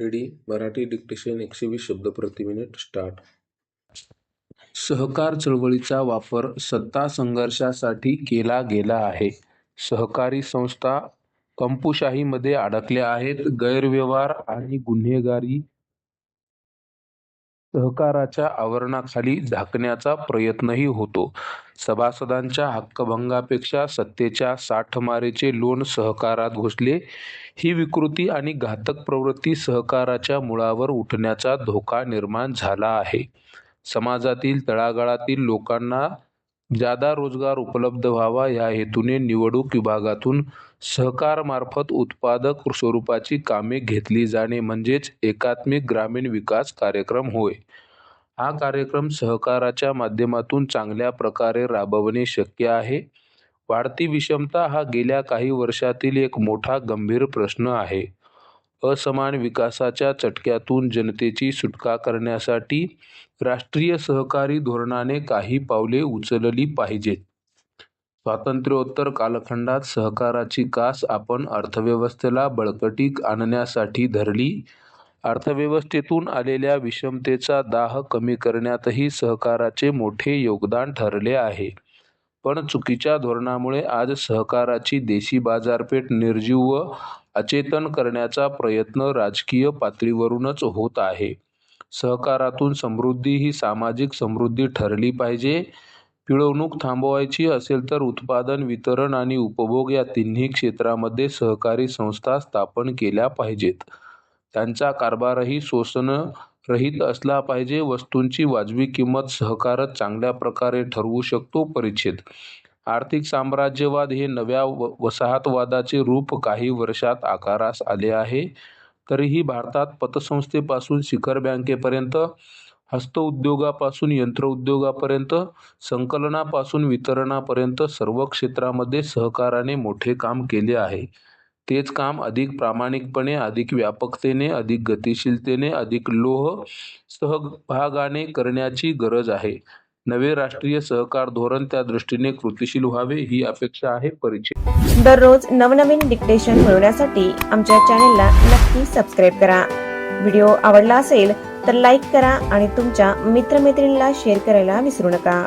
Ready Marathi dictation एकशे वीस शब्द प्रति मिनिट स्टार्ट. सहकार चळवळीचा वापर सत्ता संघर्षासाठी केला गेला आहे. सहकारी संस्था कंपुशाहीमध्ये अडकल्या आहेत. गैरव्यवहार आणि गुन्हेगारी सहकाराच्या आवरणाखाली झाकण्याचा प्रयत्नही होतो. सभासदांच्या हक्कभंगापेक्षा सत्तेच्या साठमारीचे लोण सहकारात घुसले. ही विकृती आणि घातक प्रवृत्ती सहकाराच्या मुळावर उठण्याचा धोका निर्माण झाला आहे. समाजातील तळागाळातील लोकांना जादा रोजगार उपलब्ध व्हावा या हेतूने निवडणूक विभागातून सहकारमार्फत उत्पादक स्वरूपाची कामे घेतली जाणे म्हणजेच एकात्मिक ग्रामीण विकास कार्यक्रम होय. हा कार्यक्रम सहकाराच्या माध्यमातून चांगल्या प्रकारे राबवणे शक्य आहे. वाढती विषमता हा गेल्या काही वर्षातील एक मोठा गंभीर प्रश्न आहे. असमान विकासाच्या चटक्यातून जनतेची सुटका करण्यासाठी राष्ट्रीय सहकारी धोरणाने काही पावले उचलली पाहिजेत. स्वातंत्र्योत्तर कालखंडात सहकाराची कास आपण अर्थव्यवस्थेला बळकटी आणण्यासाठी धरली अर्थव्यवस्थेतून आलेल्या विषमतेचा दाह कमी करण्यातही सहकाराचे मोठे योगदान ठरले आहे. पण चुकीच्या धोरणामुळे आज सहकाराची देशी बाजारपेठ निर्जीव व अचेतन करण्याचा प्रयत्न राजकीय पातळीवरूनच होत आहे. सहकारातून समृद्धी ही सामाजिक समृद्धी ठरली पाहिजे. पिळवणूक थांबवायची असेल तर उत्पादन वितरण आणि उपभोग या तिन्ही क्षेत्रामध्ये सहकारी संस्था स्थापन केल्या पाहिजेत. त्यांचा कारभारही शोषणरहित असला पाहिजे. वस्तूंची वाजवी किंमत सहकारच चांगल्या प्रकारे ठरवू शकतो परिच्छेद. आर्थिक साम्राज्यवाद हे नव्या व वसाहतवादाचे रूप काही वर्षात आकारास आले आहे. तरीही भारतात पतसंस्थेपासून शिखर बँकेपर्यंत हस्तउद्योगापासून यंत्रउद्योगापर्यंत संकलनापासून वितरणापर्यंत सर्व क्षेत्रामध्ये सहकाराने मोठे काम केले आहे. तेच काम अधिक प्रामाणिकपणे अधिक व्यापकतेने अधिक गतिशीलतेने अधिक लोह सहभागाने करण्याची गरज आहे. नवे राष्ट्रीय सहकार धोरण त्या दृष्टीने कृतिशील व्हावे ही अपेक्षा आहे परिचय. दररोज नवनवीन डिक्टेशन मिळवण्यासाठी आमच्या चॅनेलला नक्की सबस्क्राईब करा. व्हिडिओ आवडला असेल तर लाईक करा आणि तुमच्या मित्रमैत्रिणीला शेअर करायला विसरू नका.